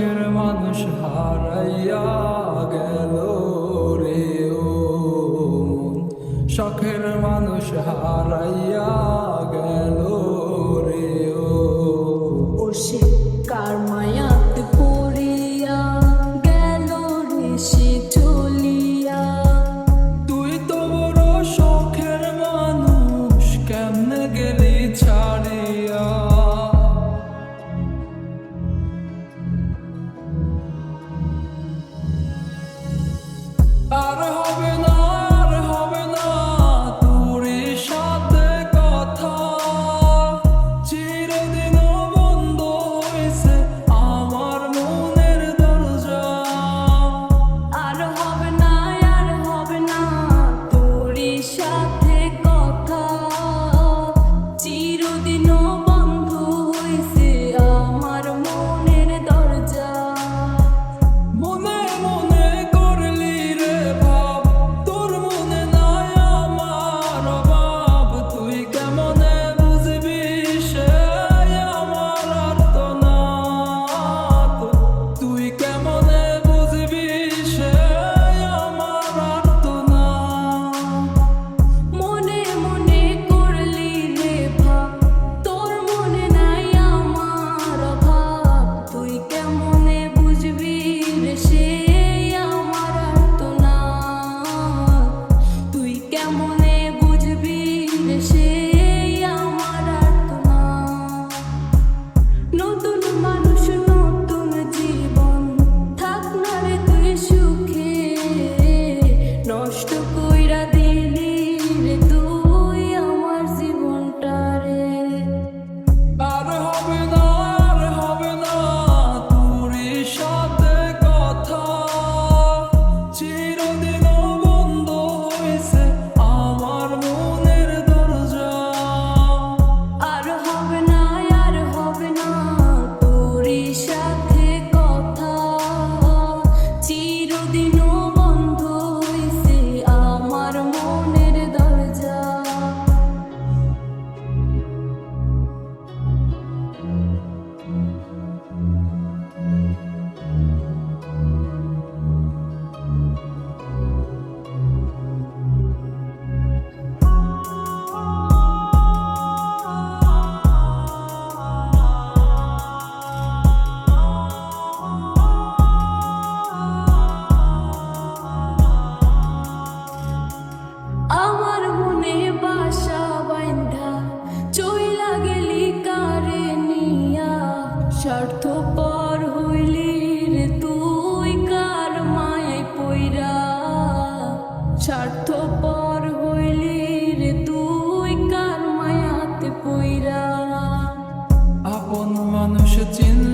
বুকের মানুষ হারাইয়া গেল রে ও শখের মানুষ হারাইয়া গেল Bara should in